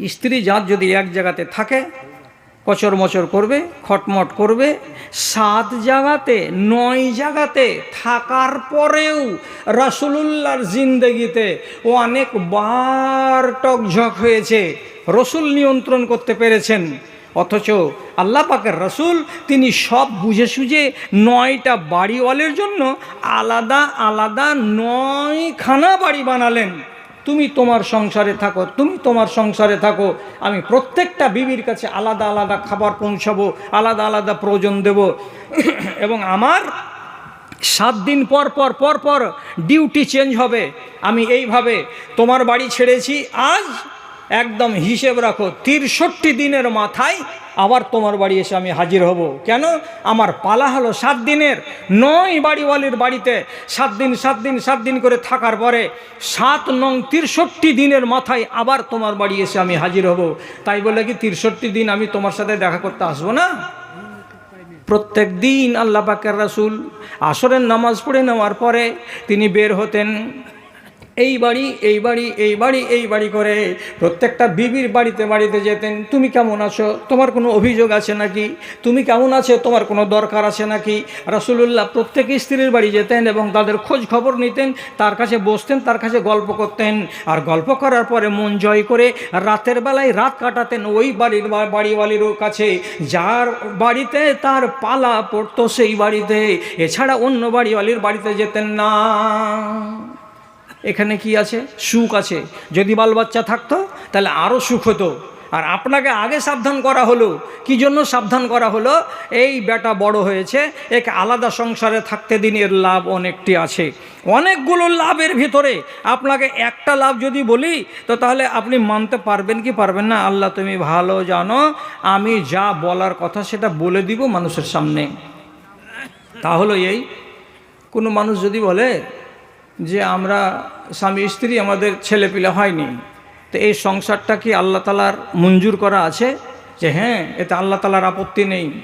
স্ত্রী জাত যদি এক জায়গাতে থাকে, কচর মচর করবে, খটমট করবে, সাত জায়গাতে, নয় জায়গাতে থাকার পরেও রাসুলুল্লাহর জিন্দগিতে অনেক বার টকঝক হয়েছে। রসুল নিয়ন্ত্রণ করতে পেরেছেন, অথচ আল্লাহ পাকের রসুল তিনি সব বুঝে সুঝে নয়টা বাড়িওয়ালের জন্য আলাদা আলাদা নয়খানা বাড়ি বানালেন। তুমি তোমার সংসারে থাকো, তুমি তোমার সংসারে থাকো, আমি প্রত্যেকটা বিবির কাছে আলাদা আলাদা খাবার পৌঁছাবো, আলাদা আলাদা প্রয়োজন দেব। এবং আমার সাত দিন পর পর পর পর ডিউটি চেঞ্জ হবে। আমি এইভাবে তোমার বাড়ি ছেড়েছি, আজ একদম হিসেব রাখো, তিরষট্টি দিনের মাথায় আবার তোমার বাড়ি এসে আমি হাজির হব। কেন? আমার পালা হলো সাত দিনের। নয় বাড়িওয়ালির বাড়িতে সাত দিন সাত দিন সাত দিন করে থাকার পরে সাত নং তিরষট্টি দিনের মাথায় আবার তোমার বাড়ি এসে আমি হাজির হব। তাই বলে কি তিরষট্টি দিন আমি তোমার সাথে দেখা করতে আসব না? প্রত্যেক দিন আল্লাহ পাকের রাসুল আসরের নামাজ পড়ে নেওয়ার পরে তিনি বের হতেন। এই বাড়ি এই বাড়ি এই বাড়ি এই বাড়ি করে প্রত্যেকটা বিবির বাড়িতে বাড়িতে যেতেন। তুমি কেমন আছো? তোমার কোনো অভিযোগ আছে নাকি? তুমি কেমন আছো? তোমার কোনো দরকার আছে নাকি? রাসুলুল্লাহ প্রত্যেক স্ত্রীর বাড়ি যেতেন এবং তাদের খোঁজ খবর নিতেন, তার কাছে বসতেন, তার কাছে গল্প করতেন। আর গল্প করার পরে মন জয় করে রাতের বেলায় রাত কাটাতেন ওই বাড়ির বাড়িওয়ালির কাছে। যার বাড়িতে তার পালা পড়তো সেই বাড়িতে। এছাড়া অন্য বাড়িওয়ালির বাড়িতে যেতেন না। এখানে কি আছে? সুখ আছে। যদি বাল বাচ্চা থাকতো, তাহলে আরও সুখ হতো। আর আপনাকে আগে সাবধান করা হলো। কি জন্য সাবধান করা হলো? এই বেটা বড় হয়েছে, একে আলাদা সংসারে থাকতে দিন এর লাভ অনেকটি আছে। অনেকগুলো লাভের ভিতরে আপনাকে একটা লাভ যদি বলি, তো তাহলে আপনি মানতে পারবেন কি পারবেন না? আল্লাহ তুমি ভালো জানো, আমি যা বলার কথা সেটা বলে দিব মানুষের সামনে। তা হলো এই, কোনো মানুষ যদি বলে যে আমরা স্বামী স্ত্রী আমাদের ছেলেপিলে হয়নি। তো এই সংসারটা কি আল্লাহ তালার মঞ্জুর করা আছে? যে হ্যাঁ এতে আল্লাহ তালার আপত্তি নেই।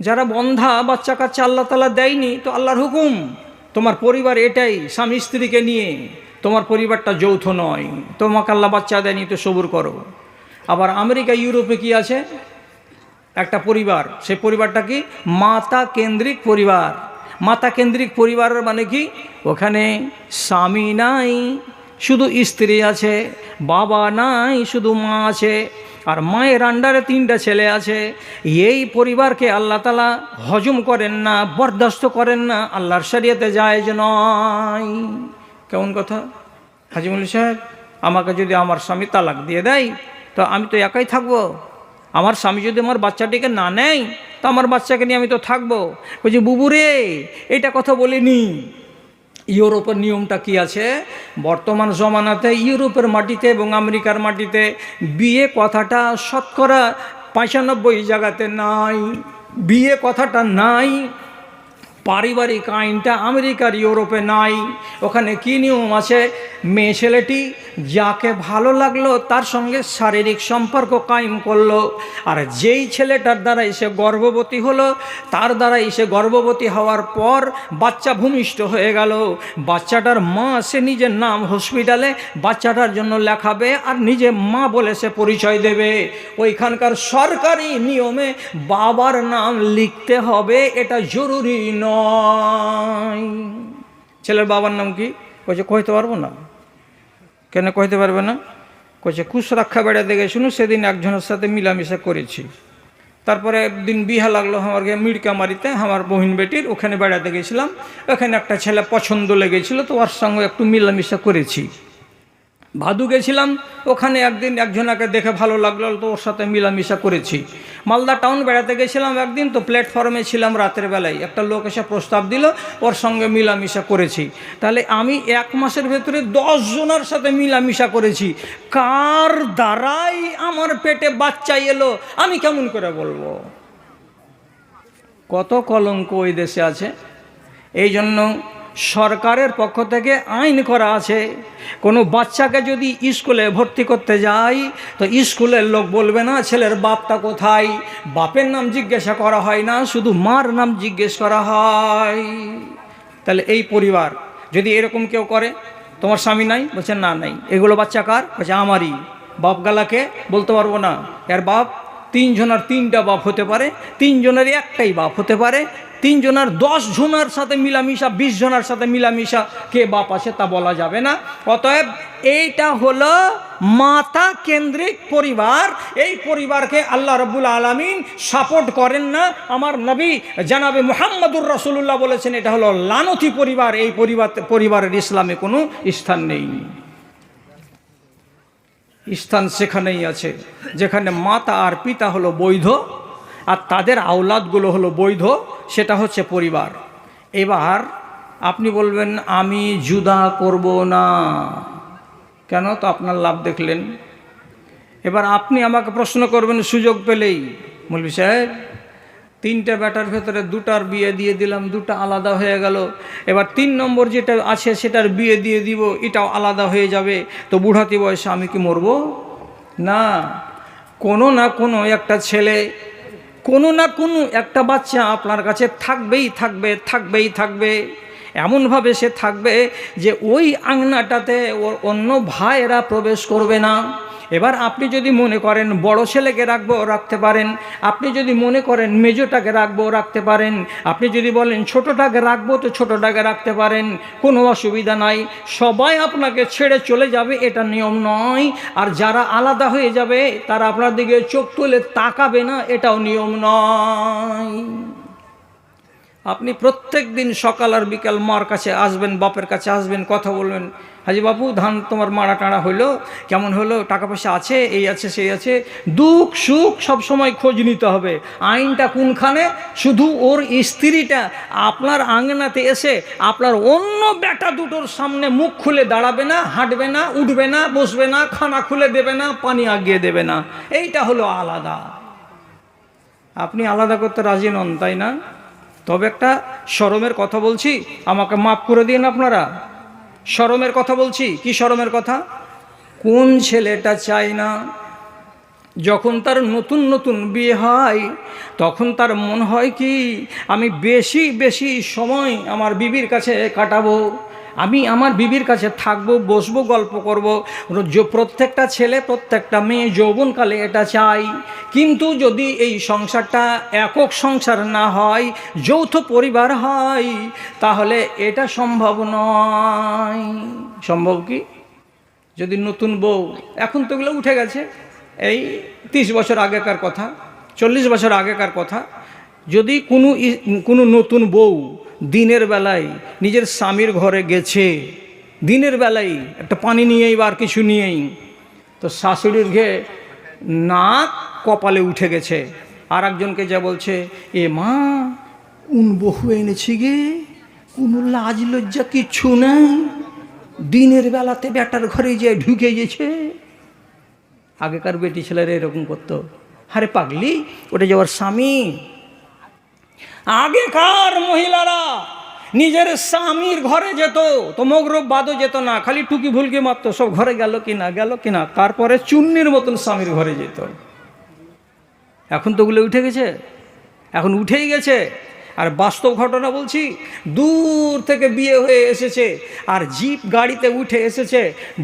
যারা বন্ধা বাচ্চা কাচ্চা আল্লাহ তালা দেয়নি, তো আল্লাহর হুকুম, তোমার পরিবার এটাই, স্বামী স্ত্রীকে নিয়ে, তোমার পরিবারটা যৌথ নয়। তোমাকে আল্লাহ বাচ্চা দেয়নি, তো সবুর করো। আবার আমেরিকা, ইউরোপে কি আছে? একটা পরিবার সে পরিবারটা কি? মাতা কেন্দ্রিক পরিবার। মাতা কেন্দ্রিক পরিবারের মানে কি? ওখানে স্বামী নাই, শুধু স্ত্রী আছে, বাবা নাই, শুধু মা আছে, আর মায়ের আন্ডারে তিনটা ছেলে আছে। এই পরিবারকে আল্লাহ তালা হজম করেন না, বরদাস্ত করেন না, আল্লাহর শরিয়াতে যায় যে নয়। কেমন কথা? হাজিমুল সাহেব, আমাকে যদি আমার স্বামী তালাক দিয়ে দেয়, তো আমি তো একাই থাকব। আমার স্বামী যদি আমার বাচ্চাটিকে না নেয়, তো আমার বাচ্চাকে নিয়ে আমি তো থাকব। বলছি, বুবুরে এটা কথা বলিনি। ইউরোপের নিয়মটা কি আছে? বর্তমান জমানাতে ইউরোপের মাটিতে এবং আমেরিকার মাটিতে বিয়ে কথাটা শতকরা পঁচানব্বই জায়গাতে নাই। বিয়ে কথাটা নাই। পারিবারিক আইনটা আমেরিকার ইউরোপে নাই। ওখানে কী নিয়ম আছে? মেয়ে ছেলেটি যাকে ভালো লাগল তার সঙ্গে শারীরিক সম্পর্ক কায়েম করল। আর যেই ছেলেটার দ্বারা এসে গর্ভবতী হলো, তার দ্বারা এসে গর্ভবতী হওয়ার পর বাচ্চা ভূমিষ্ঠ হয়ে গেল। বাচ্চাটার মা সে নিজের নাম হসপিটালে, বাচ্চাটার জন্য লেখাবে আর নিজে মা বলে সে পরিচয় দেবে। ওইখানকার সরকারি নিয়মে বাবার নাম লিখতে হবে, এটা জরুরি নয়। ছেলের বাবার নাম কি? কইছে কইতে পারব না? কেন কইতে পারবে না? কইছে কুশ রক্ষা বেড়াতে গেছিল সেদিন একজনের সাথে মিলামিশা করেছি। তারপরে একদিন বিহা লাগল আমার মিড়কা মারিতে, আমার বহিন বেটির, ওখানে বেড়াতে গেছিলাম। ওখানে একটা ছেলে পছন্দ লেগেছিল, তো ওর সঙ্গে একটু মিলামিশা করেছি। ভাদু গেছিলাম, ওখানে একদিন একজনাকে দেখে ভালো লাগল, তো ওর সাথে মিলামিশা করেছি। মালদা টাউন বেড়াতে গেছিলাম একদিন, তো প্ল্যাটফর্মে ছিলাম রাতের বেলায়। একটা লোক এসে প্রস্তাব দিল, ওর সঙ্গে মিলামিশা করেছি। তাহলে আমি এক মাসের ভেতরে জনের সাথে মিলামিশা করেছি। কার দ্বারাই আমার পেটে বাচ্চা এলো, আমি কেমন করে বলব? কত কলঙ্ক ওই দেশে আছে। এই জন্য সরকারের পক্ষ থেকে আইন করা আছে। কোনো বাচ্চাকে যদি স্কুলে ভর্তি করতে যাই তো স্কুলের লোক বলবে না, ছেলের বাপটা কোথায়? বাপের নাম জিজ্ঞাসা করা হয় না, শুধু মার নাম জিজ্ঞেস করা হয়। তাহলে এই পরিবার, যদি এরকম কেউ করে, তোমার স্বামী নাই? বলছে, না, নাই। এগুলো বাচ্চা কার? বলছে, আমারই। বাপ গালাকে বলতে পারব না। এর বাপ তিনজনের তিনটা বাপ হতে পারে, তিনজনের একটাই বাপ হতে পারে, তিনজনের দশ জনের সাথে মিলামিশা, বিশ জনের সাথে মিলামিশা কে বাপ আছে তা বলা যাবে না। অতএব এইটা হলো মাতা কেন্দ্রিক পরিবার। এই পরিবারকে আল্লাহ রব্বুল আলমিন সাপোর্ট করেন না। আমার নবী জানাবে মোহাম্মদুর রসুল্লাহ বলেছেন, এটা হলো লানতি পরিবার। এই পরিবার পরিবারের ইসলামে কোনো স্থান নেই। স্থান সেখানেই আছে। যেখানে মাতা আর পিতা হলো বৈধ, আর তাদের আওলাদগুলো হলো বৈধ, সেটা হচ্ছে পরিবার। এবার আপনি বলবেন, আমি জুদা করব না। কেন? তো আপনার লাভ দেখলেন। এবার আপনি আমাকে প্রশ্ন করবেন, সুযোগ পেলেই। মৌলবি সাহেব তিনটা ব্যাটার ভেতরে দুটার বিয়ে দিয়ে দিলাম, দুটা আলাদা হয়ে গেল। এবার তিন নম্বর যেটা আছে সেটার বিয়ে দিয়ে দিব, এটাও আলাদা হয়ে যাবে। তো বুড়াতি বয়সে আমি কি মরব? না। কোনো না কোনো একটা ছেলে, কোনো না কোনো একটা বাচ্চা আপনার কাছে থাকবেই থাকবে থাকবেই থাকবে। এমনভাবে সে থাকবে যে ওই আংনাটাতে ওর অন্য ভাইয়েরা প্রবেশ করবে না। এবার আপনি যদি মনে করেন বড় ছেলেকে রাখব, রাখতে পারেন। আপনি যদি মনে করেন মেজোটাকে রাখব, রাখতে পারেন। আপনি যদি বলেন ছোটোটাকে রাখব, তো ছোটোটাকে রাখতে পারেন। কোনো অসুবিধা নাই। সবাই আপনাকে ছেড়ে চলে যাবে, এটা নিয়ম নয়। আর যারা আলাদা হয়ে যাবে, তারা আপনার দিকে চোখ তুলে তাকাবে না, এটাও নিয়ম নয়। আপনি প্রত্যেক দিন সকাল আর বিকাল মার কাছে আসবেন, বাপের কাছে আসবেন, কথা বলবেন। হাজি বাবু, ধান তোমার মারা টাড়া হইল, কেমন হলো টাকা পয়সা আছে, এই আছে, সেই আছে, দুঃখ সুখ সব সময় খোঁজ নিতে হবে। আইনটা কোনখানে? শুধু ওর স্ত্রীটা, আপনার আঙ্গনাতে এসে আপনার অন্য বেটা দুটোর সামনে মুখ খুলে দাঁড়াবে না, হাঁটবে না, উঠবে না, বসবে না, খানা খুলে দেবে না, পানি আগিয়ে দেবে না। এইটা হলো আলাদা। আপনি আলাদা করতে রাজি নন, তাই না? তবে একটা শরমের কথা বলছি, আমাকে মাফ করে দিন আপনারা। শরমের কথা বলছি? কি সরমের কথা? কোন ছেলেটা চায় না? যখন তার নতুন নতুন বিয়ে হয়, তখন তার মন হয় কি, আমি বেশি বেশি সময় আমার বিবির কাছে কাটাবো? আমি আমার বিবির কাছে থাকব, বসবো, গল্প করব। প্রত্যেকটা ছেলে, প্রত্যেকটা মেয়ে যৌবনকালে এটা চাই কিন্তু যদি এই সংসারটা একক সংসার না হয়, যৌথ পরিবার হয়, তাহলে এটা সম্ভব নয়। সম্ভব কি? যদি নতুন বউ, এখন তো এগুলো উঠে গেছে। এই তিরিশ বছর আগেকার কথা, চল্লিশ বছর আগেকার কথা। যদি কোনো কোনো নতুন বউ দিনের বেলায় নিজের স্বামীর ঘরে গেছে। দিনের বেলায় একটা পানি নিয়েই বা আর কিছু নিয়েই তো শাশুড়ির ঘে নাক কপালে উঠে গেছে। আর একজনকে যা বলছে, এ মা উন বহু এনেছি গে? কোনো লাজ লজ্জা কিচ্ছু নাই? দিনের বেলাতে বেটার ঘরে যে ঢুকে গেছে। আগেকার বেটি ছেলেরা এরকম করতো। আরে পাগলি, ওটা যাওয়ার স্বামী আগেকার মহিলারা নিজের স্বামীর ঘরে যেত, তো বাদও যেত না, খালি টুকি ভুলকি মারতো, সব ঘরে গেল কিনা গেল কিনা তারপরে চুন্নির মতন স্বামীর ঘরে যেত। এখন তো ওগুলো উঠে গেছে, এখন উঠেই গেছে আর বাস্তব ঘটনা বলছি, দূর থেকে বিয়ে হয়ে এসেছে, আর জিপ গাড়িতে উঠে এসেছে,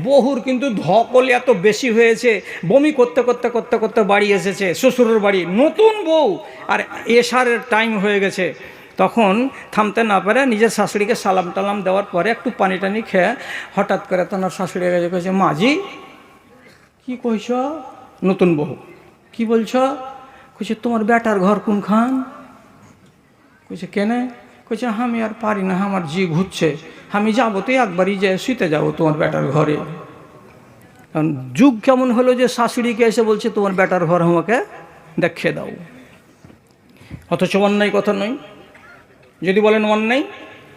বহুর কিন্তু ধকল এত বেশি হয়েছে, বমি করতে করতে করতে করতে বাড়ি এসেছে, শ্বশুরের বাড়ি, নতুন বউ, আর এসারের টাইম হয়ে গেছে। তখন থামতে না পারে নিজের শাশুড়িকে সালাম টালাম দেওয়ার পরে একটু পানি টানি খেয়ে হঠাৎ করে তোমার শাশুড়ি কাছে কয়েছে মাঝি কি কইছ? নতুন বউ, কি বলছ? কইছে, তোমার বেটার ঘর কোনখান? কইছে, কেনে? কইছে, আমি আর পারি না, আমার জি ঘুরছে আমি যাব তো একবারই যে শুতে যাব তোমার বেটার ঘরে। কারণ যুগ কেমন হলো যে শাশুড়িকে এসে বলছে, তোমার বেটার ঘর আমাকে দেখিয়ে দাও। অথচ অন্যায় কথা নয়। যদি বলেন অন্যায়,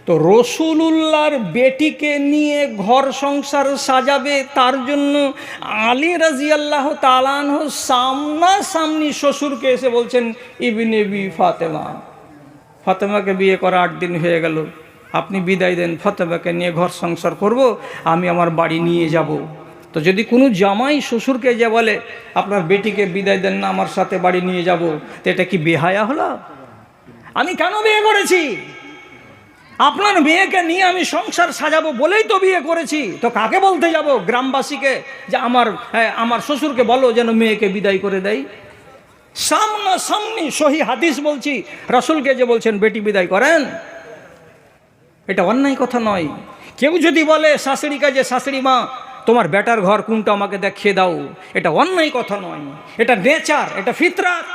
তো রসুলুল্লাহর বেটিকে নিয়ে ঘর সংসার সাজাবে, তার জন্য আলী রাজি আল্লাহ তালান সামনা সামনি শ্বশুরকে এসে বলছেন, ইবিন বি ফাতেমা। ফতেমাকে বিয়ে করা আট দিন হয়ে গেল। আপনি বিদায় দেন ফতেমাকে নিয়ে ঘর সংসার করব আমি আমার বাড়ি নিয়ে যাব। তো যদি কোনো জামাই শ্বশুরকে যে বলে আপনার বেটিকে বিদায় দেন না আমার সাথে বাড়ি নিয়ে যাব তো এটা কি বেহায়া হলো? আমি কেন বিয়ে করেছি? আপনার মেয়েকে নিয়ে আমি সংসার সাজাবো বলেই তো বিয়ে করেছি। তো কাকে বলতে যাব গ্রামবাসীকে যে আমার হ্যাঁ, আমার শ্বশুরকে বলো যেন মেয়েকে বিদায় করে দেয়? সামনা সামনি সহি হাদিস বলছি, রাসুলকে যে বলছেন, বেটি বিদায় করেন। এটা অন্যায় কথা নয়। কেউ যদি বলে শাশুড়িকে যে শাশুড়ি মা, তোমার বেটার ঘর কোনটা আমাকে দেখিয়ে দাও? এটা অন্যায় কথা নয়। এটা নেচার, এটা ফিতরাত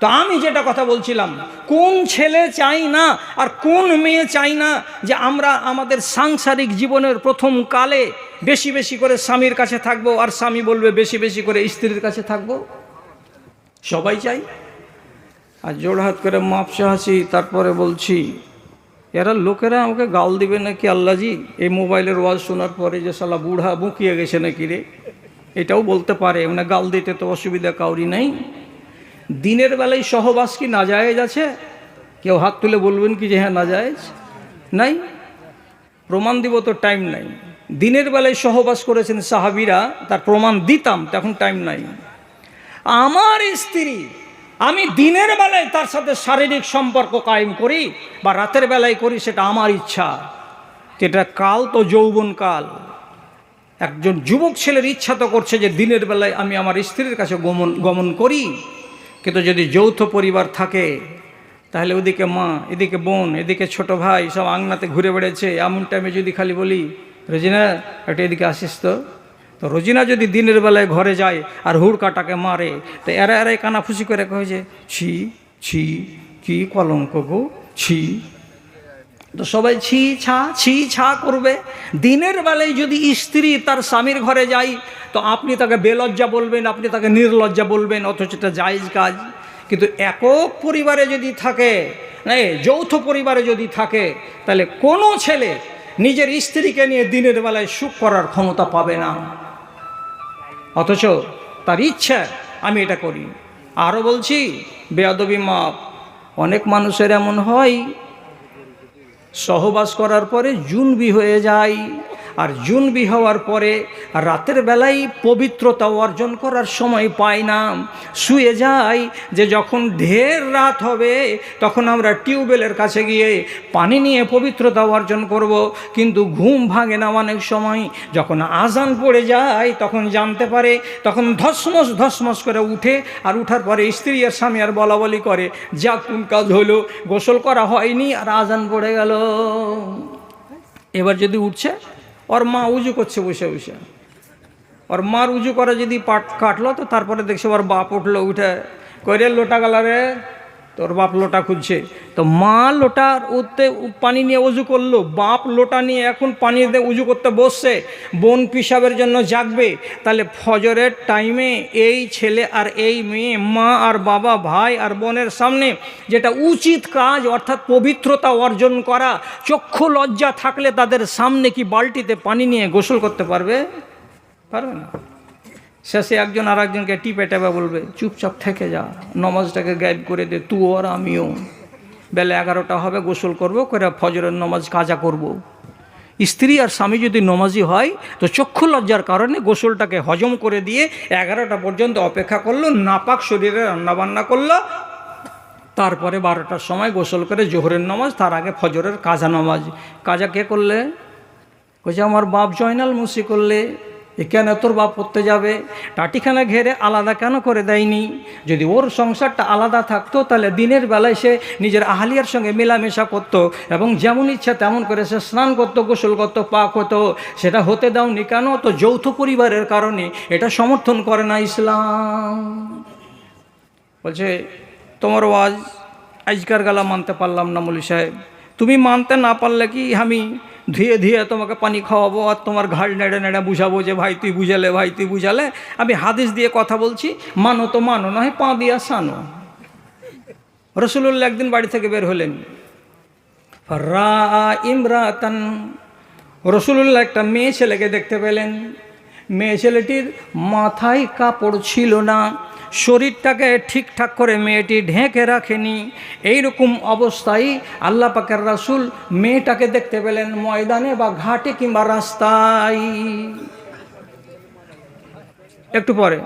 তো আমি যেটা কথা বলছিলাম, কোন ছেলে চাই না আর কোন মেয়ে চাই না যে আমরা আমাদের সাংসারিক জীবনের প্রথম কালে বেশি বেশি করে স্বামীর কাছে থাকব, আর স্বামী বলবে, বেশি বেশি করে স্ত্রীর কাছে থাকব? সবাই চাই? আর জোড়হাত করে মাপসা হাসি তারপরে বলছি, এরা লোকেরা আমাকে গাল দিবে নাকি আল্লাহজি? এই মোবাইলের ওয়াজ শোনার পরে যে সালা বুড়া বুকিয়ে গেছে নাকি রে? এটাও বলতে পারে মানে গাল দিতে তো অসুবিধা কাউরি নেই। দিনের বেলায় সহবাস কি না জায়েজ আছে? কেউ হাত তুলে বলবেন কি যে হ্যাঁ না জায়েজ নাই? প্রমাণ দিব তো টাইম নাই। দিনের বেলায় সহবাস করেছেন সাহাবিরা, তার প্রমাণ দিতাম তখন টাইম নাই। আমার স্ত্রী, আমি দিনের বেলায় তার সাথে শারীরিক সম্পর্ক কায়েম করি বা রাতের বেলায় করি, সেটা আমার ইচ্ছা। যেটা কাল তো যৌবন কাল। একজন যুবক ছেলের ইচ্ছা তো করছে যে দিনের বেলায় আমি আমার স্ত্রীর কাছে গমন গমন করি। কিন্তু যদি যৌথ পরিবার থাকে, তাহলে ওদিকে মা, এদিকে বোন, এদিকে ছোট ভাই সব আংনাতে ঘুরে বেড়েছে এমন টাইমে যদি খালি বলি, রোজিনা, একটা এদিকে আসিস তো। তো রোজিনা যদি দিনের বেলায় ঘরে যায় আর হুড়কাটাকে মারে, তো এরা এরাই কানাফুসি করে কয়ে যে, ছি ছি, কি কলঙ্ক গো, ছি। তো সবাই ছি, ছা ছি, ছা করবে। দিনের বেলায় যদি স্ত্রী তার স্বামীর ঘরে যায়, তো আপনি তাকে বেলজ্জা বলবেন, আপনি তাকে নির্লজ্জা বলবেন, অথচ এটা জায়জ কাজ। কিন্তু একক পরিবারে যদি থাকে এই যৌথ পরিবারে যদি থাকে, তাহলে কোনো ছেলে নিজের স্ত্রীকে নিয়ে দিনের বেলায় সুখ করার ক্ষমতা পাবে না। অথচ তার ইচ্ছা, আমি এটা করি। আরও বলছি, বেয়াদবি মাপ। অনেক মানুষের এমন হয়, সহবাস করার পরে জুনবি হয়ে যায়। আর জুনবি হওয়ার পরে রাতের বেলায় পবিত্রতা অর্জন করার সময় পাই না। শুয়ে যায় যে যখন ঢের রাত হবে, তখন আমরা টিউবওয়েলের কাছে গিয়ে পানি নিয়ে পবিত্রতা অর্জন করব। কিন্তু ঘুম ভাঙে না অনেক সময়। যখন আজান পড়ে যায়, তখন জানতে পারে, তখন ধসমস ধসমস করে উঠে আর উঠার পরে স্ত্রী আর স্বামী আর বলা বলি করে, যা কোন কাজ হলো? গোসল করা হয়নি আর আজান পড়ে গেল। এবার যদি উঠছে ওর মা উজু করছে বসে বসে ওর মার উজু করে যদি পাট কাটলো তো তারপরে দেখছে ওর বাপ উঠল উঠে কইরে লোটা গেলারে তোর বাপ লোটা খুঁজছে। তো মা লোটার উঠতে পানি নিয়ে উজু করল। বাপ লোটা নিয়ে এখন পানি দিয়ে উজু করতে বসছে। বোন পিসাবের জন্য জাগবে। তাহলে ফজরের টাইমে এই ছেলে আর এই মেয়ে, মা আর বাবা, ভাই আর বোনের সামনে যেটা উচিত কাজ, অর্থাৎ পবিত্রতা অর্জন করা, চক্ষু লজ্জা থাকলে তাদের সামনে কি বালতিতে পানি নিয়ে গোসল করতে পারবে? পারবে না। শেষে একজন আর একজনকে টিপে টেপে বলবে, চুপচাপ থেকে যা, নমাজটাকে গাইড করে দে, তুই আর আমিও। বেলা এগারোটা হবে, গোসল করব, করে ফজরের নমাজ কাজা করব। স্ত্রী আর স্বামী যদি নমাজি হয়, তো চক্ষু লজ্জার কারণে গোসলটাকে হজম করে দিয়ে এগারোটা পর্যন্ত অপেক্ষা করল, নাপাক শরীরে রান্নাবান্না করল। তারপরে বারোটার সময় গোসল করে জোহরের নামাজ, তার আগে ফজরের কাজা নামাজ। কাজা কে করলে? বলছে আমার বাপ জয়নাল মুসি করলে। কেন তোর বাপ করতে যাবে? টাটিখানা ঘেরে আলাদা কেন করে দেয়নি? যদি ওর সংসারটা আলাদা থাকতো, তাহলে দিনের বেলায় সে নিজের আহালিয়ার সঙ্গে মেলামেশা করতো এবং যেমন ইচ্ছা তেমন করে সে স্নান করতো, গোসল করতো, পাক হতো। সেটা হতে দাওনি কেন? তো যৌথ পরিবারের কারণে এটা সমর্থন করে না ইসলাম। বলছে, তোমার ওয়াজ আজকার গালা মানতে পারলাম না মলি সাহেব। তুমি মানতে না পারলে কি আমি ধুয়ে ধুয়ে তোমাকে পানি খাওয়াবো আর তোমার ঘাড় নেড়ে নেড়ে বুঝাবো যে ভাই তুই বুঝালে, ভাই তুই বুঝালে। আমি হাদিস দিয়ে কথা বলছি, মানো তো মানো নয় পা দিয়া সানো। রসুল্লাহ একদিন বাড়ি থেকে বের হলেন। রা ইমরাতান। রসুল্লাহ একটা মেয়ে ছেলেকে দেখতে পেলেন। মেয়ে ছেলেটির মাথায় কাপড় ছিল না। শরীরটাকে ঠিকঠাক করে মেয়েটি ঢেকে রাখেনি। এইরকম অবস্থায় আল্লাহ পাকের রাসুল মেয়েটাকে দেখতে পেলেন ময়দানে বা ঘাটে কিংবা রাস্তায়। একটু পরে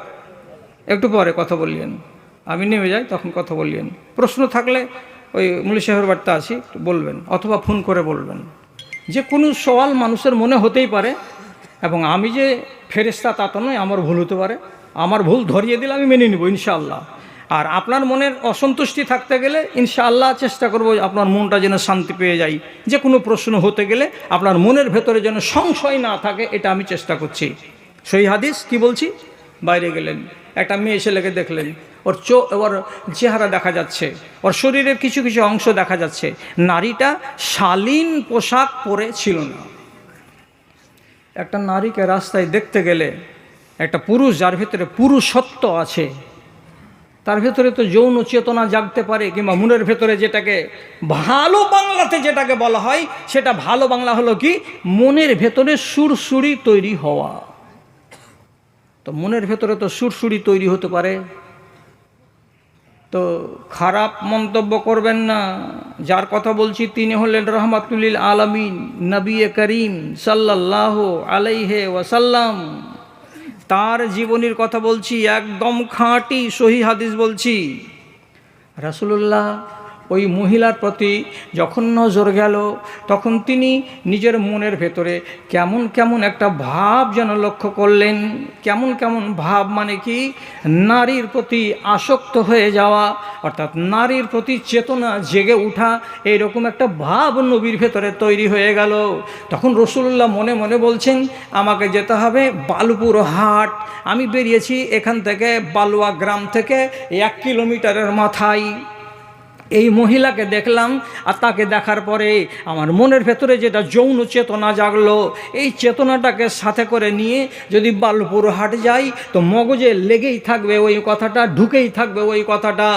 একটু পরে কথা বললেন। আমি নেমে যাই, তখন কথা বললেন। প্রশ্ন থাকলে ওই মুলি সাহেবের বাড়িতে আছি একটু বলবেন অথবা ফোন করে বলবেন। যে কোনো সওয়াল মানুষের মনে হতেই পারে এবং আমি যে ফেরেস্তা তা তো নয়, আমার ভুল হতে পারে। আমার ভুল ধরিয়ে দিলে আমি মেনে নেব, ইনশাআল্লাহ। আর আপনার মনের অসন্তুষ্টি থাকতে গেলে ইনশাআল্লাহ চেষ্টা করব আপনার মনটা যেন শান্তি পেয়ে যায়। যে কোনো প্রশ্ন হতে গেলে আপনার মনের ভেতরে যেন সংশয় না থাকে, এটা আমি চেষ্টা করছি। সই হাদিস কি বলছি? বাইরে গেলেন। একটা মেয়ে ছেলেকে দেখলেন। ওর চো, ওর চেহারা দেখা যাচ্ছে। ওর শরীরের কিছু কিছু অংশ দেখা যাচ্ছে। নারীটা শালীন পোশাক পরে ছিল না। একটা নারীকে রাস্তায় দেখতে গেলে একটা পুরুষ, যার ভেতরে পুরুষত্ব আছে, তার ভেতরে তো যৌন চেতনা জাগতে পারে, কিংবা মনের ভেতরে যেটাকে ভালো বাংলাতে যেটাকে বলা হয়, সেটা ভালো বাংলা হলো কি? মনের ভেতরে সুরসুরি তৈরি হওয়া। তো মনের ভেতরে তো সুরসুরি তৈরি হতে পারে তো খারাপ মন্তব্য করবেন না। যার কথা বলছি তিনি হলেন রহমাতুলিল আলমিন, নবী করিম সাল্লাহ আলাইহে ওয়াসাল্লাম। তার জীবনীর কথা বলছি, একদম খাঁটি সহি হাদিস বলছি। রাসুলুল্লাহ ওই মহিলার প্রতি যখন নজর গেল, তখন তিনি নিজের মনের ভেতরে কেমন কেমন একটা ভাব যেন লক্ষ্য করলেন। কেমন কেমন ভাব মানে কি? নারীর প্রতি আসক্ত হয়ে যাওয়া, অর্থাৎ নারীর প্রতি চেতনা জেগে ওঠা এইরকম একটা ভাব নবীর ভেতরে তৈরি হয়ে গেল। তখন রসুল্লাহ মনে মনে বলছেন, আমাকে যেতে হবে বালুপুর হাট। আমি বেরিয়েছি এখান থেকে বালুয়া গ্রাম থেকে এক কিলোমিটারের মাথায়। এই মহিলাকে দেখলাম আর তাকে দেখার পরে আমার মনের ভেতরে যেটা যৌন চেতনা জাগলো, এই চেতনাটাকে সাথে করে নিয়ে যদি বালপুর হাট যাই, তো মগজে লেগেই থাকবে ওই কথাটা, ঢুকেই থাকবে ওই কথাটা।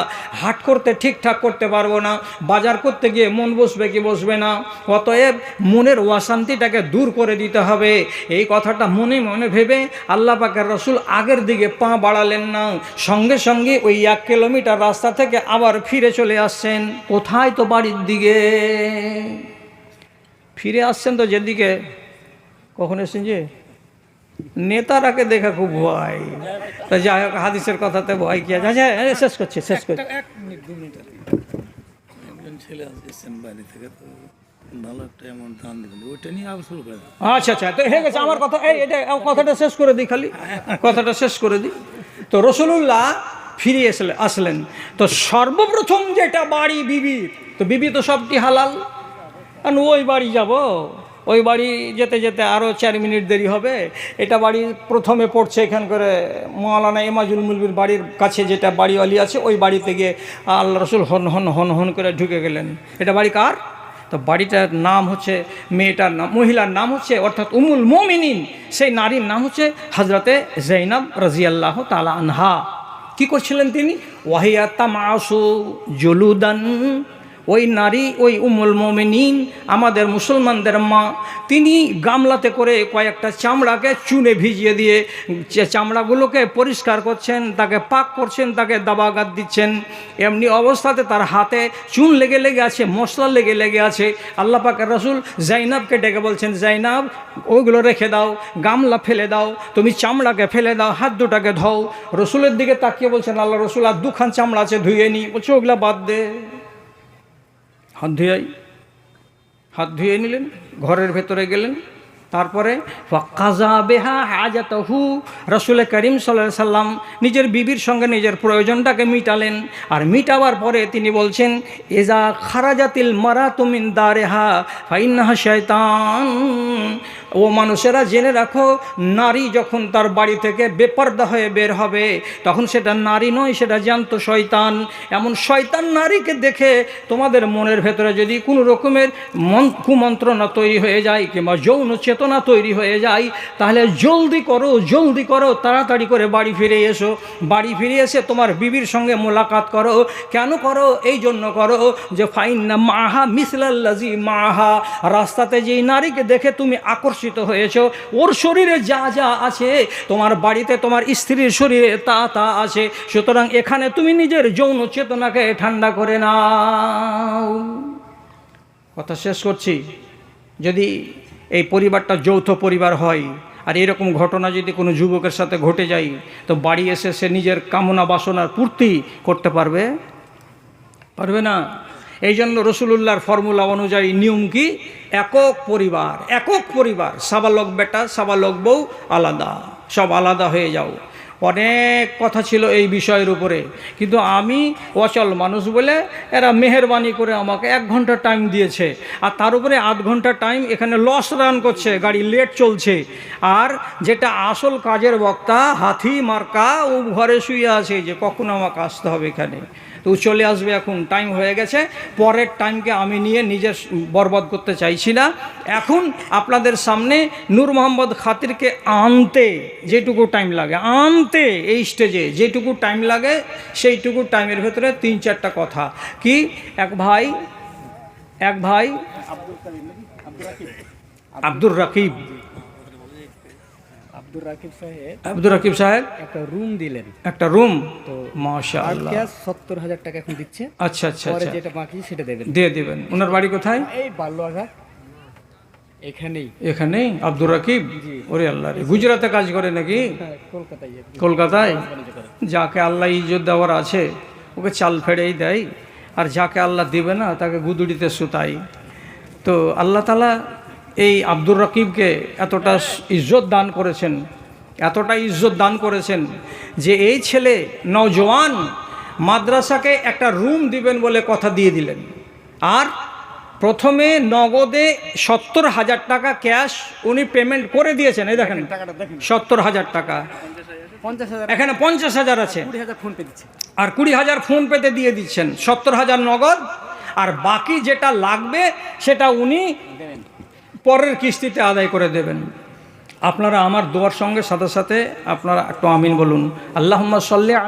হাট করতে ঠিকঠাক করতে পারব না, বাজার করতে গিয়ে মন বসবে কি বসবে না, অতএব মনের অশান্তিটাকে দূর করে দিতে হবে। এই কথাটা মনে মনে ভেবে আল্লাহ পাকের রসুল আগের দিকে পা বাড়ালেন না। সঙ্গে সঙ্গে ওই এক কিলোমিটার রাস্তা থেকে আবার ফিরে চলে আসছেন কোথায় তো বাড়ির দিকে? ফিরে আসছেন তো যেদিকে। কখন এসছেন যে? নেতারাকে দেখে খুব ভয়। তা যাই হোক হাদিসের কথাতে ভয় কি আছে? আচ্ছা এই শেষ করছি শেষ করছি। ছেলে এসেছেন বাড়ি থেকে তো ভালো একটা অ্যামাউন্ট দান দেবেন। ওইটা নিয়ে আবার শুরু করে আচ্ছা আচ্ছা তো হয়ে গেছে আমার কথা। এই এটা কথাটা শেষ করে দিই খালি। কথাটা শেষ করে দিই। তো রসুলুল্লাহ ফিরে এসলে, আসলেন। তো সর্বপ্রথম যেটা বাড়ি বিবির তো বিবি তো সবটি হালাল। কারণ ওই বাড়ি যাব, ওই বাড়ি যেতে যেতে আরও চার মিনিট দেরি হবে। এটা বাড়ি প্রথমে পড়ছে এখান করে মৌলানা এমাজুল মুলবির বাড়ির কাছে যেটা বাড়িওয়ালি আছে, ওই বাড়িতে গিয়ে আল্লাহ রসুল হন হন হন হন করে ঢুকে গেলেন। এটা বাড়ি কার? তো বাড়িটার নাম হচ্ছে, মেয়েটার নাম, মহিলার নাম হচ্ছে, অর্থাৎ উমুল মোমিনিন। সেই নারীর নাম হচ্ছে হজরতে জৈনব রাজিয়াল্লাহ তালা আনহা। কি করছিলেন তিনি? ওয়াহিয়াত্তা মাসু জলুদান ওই নারী, ওই উমুল মোমিনিন, আমাদের মুসলমানদের মা, তিনি গামলাতে করে কয়েকটা চামড়াকে চুনে ভিজিয়ে দিয়ে যে চামড়াগুলোকে পরিষ্কার করছেন, তাকে পাক করছেন, তাকে দাবাগাত দিচ্ছেন। এমনি অবস্থাতে তার হাতে চুন লেগে লেগে আছে, মশলা লেগে লেগে আছে। আল্লাহ পাকের রসুল জাইনাবকে ডেকে বলছেন, জাইনাব ওইগুলো রেখে দাও, গামলা ফেলে দাও, তুমি চামড়াকে ফেলে দাও, হাত দুটাকে ধও। রসুলের দিকে তাকিয়ে বলছেন, আল্লাহ রসুল, আর দুখান চামড়া আছে, ধুয়ে নি। বলছে, ওগুলা বাদ দে। হাত ধুয়াই হাত ধুয়ে নিলেন, ঘরের ভেতরে গেলেন। তারপরে কাজা বেহা হাজাতহু রসুল করিম সাল্লাহ সাল্লাম নিজের বিবির সঙ্গে নিজের প্রয়োজনটাকে মিটালেন। আর মিটাবার পরে তিনি বলছেন এজা খারাজাতিল মারা তুমিন দারেহা ফাইনাহা শয়তান ও মানুষেরা জেনে রাখো, নারী যখন তার বাড়ি থেকে বেপর্দা হয়ে বের হবে, তখন সেটা নারী নয়, সেটা জ্যান্ত শয়তান। এমন শয়তান নারীকে দেখে তোমাদের মনের ভেতরে যদি কোনো রকমের মন কুমন্ত্রণা তৈরি হয়ে যায় কিংবা যৌন চেতনা তৈরি হয়ে যায়, তাহলে জলদি করো জলদি করো, তাড়াতাড়ি করে বাড়ি ফিরে এসো। বাড়ি ফিরে এসে তোমার বিবির সঙ্গে মোলাকাত করো। কেন করো? এই জন্য করো যে ফাইন না মাহা মিসলাল্লাজি মাহা। রাস্তাতে যেই নারীকে দেখে তুমি আকর্ষিত হয়েছ। ওর শরীরে যা যা আছে, তোমার বাড়িতে তোমার স্ত্রীর শরীরে তা তা আছে। সুতরাং এখানে তুমি নিজের যৌন চেতনাকে ঠান্ডা করে নাও। কথা শেষ করছি। যদি এই পরিবারটা যৌথ পরিবার হয়, আর এরকম ঘটনা যদি কোনো যুবকের সাথে ঘটে যায়, তো বাড়ি এসে সে নিজের কামনা বাসনার পূর্তি করতে পারবে? পারবে না? এই জন্য রসুলুল্লাহর ফর্মুলা অনুযায়ী নিয়ম কি? একক পরিবার একক পরিবার, সাবালক বেটা, সাবালক বউ আলাদা, সব আলাদা হয়ে যাও। অনেক কথা ছিল এই বিষয়ের উপরে, কিন্তু আমি অচল মানুষ বলে এরা মেহরবানি করে আমাকে এক ঘণ্টা টাইম দিয়েছে, আর তার উপরে আধ ঘণ্টা টাইম এখানে লস রান করছে, গাড়ি লেট চলছে, আর যেটা আসল কাজের বক্তা হাতি মার্কা, ও ঘরে শুয়ে আছে, যে কখন আমাকে আসতে হবে এখানে? তো চলে আসবে এখন টাইম হয়ে গেছে। পরের টাইমকে আমি নিয়ে নিজের বরবাদ করতে চাইছি না। এখন আপনাদের সামনে নূর মোহাম্মদ খাতিরকে আনতে যেটুকু টাইম লাগে আনতে এই স্টেজে যেটুকু টাইম লাগে সেইটুকু টাইমের ভেতরে তিন চারটা কথা। কি? এক ভাই এক ভাই আব্দুর রাকিব। আব্দুর রাকিব সাহেব আব্দুর রাকিব সাহেব? একটা রুম দিলেন। একটা রুম মাশা আর আল্লাহ সত্তর হাজার টাকা এখন দিচ্ছে। আচ্ছা আচ্ছা পরে আচ্ছা। যেটা বাকি সেটা দেবেন। দিয়ে দিবেন। ওনার বাড়ি কোথায়? এই বাল্যঘাট এখানেই। এখানে আব্দুর রাকিব? ওরে আল্লাহ রে। গুজরাতে কাজ করে নাকি? হ্যাঁ, কলকাতায় কলকাতায়? যাকে আল্লাহ ইজ্জত দেওয়ার আছে ওকে চাল ফেড়েই দেয়। আর যাকে আল্লাহ দিবে না তাকে গুদুড়িতে সুতাই তো আল্লাহ তালা এই আব্দুর রকিবকে এতটা ইজ্জত দান করেছেন এতটা ইজ্জত দান করেছেন যে এই ছেলে নওজওয়ান মাদ্রাসাকে একটা রুম দিবেন বলে কথা দিয়ে দিলেন। আর প্রথমে নগদে সত্তর হাজার টাকা ক্যাশ উনি পেমেন্ট করে দিয়েছেন এই দেখেন সত্তর হাজার টাকা। এখানে পঞ্চাশ হাজার আছে। আর কুড়ি হাজার ফোন পেতে দিয়ে দিচ্ছেন সত্তর হাজার নগদ। আর বাকি যেটা লাগবে সেটা উনি পরের কিস্তিতে আদায় করে দেবেন। আপনারা আমার দোয়ার সঙ্গে সাথে সাথে আপনারা একটু আমিন বলুন। আল্লাহ সাল্লি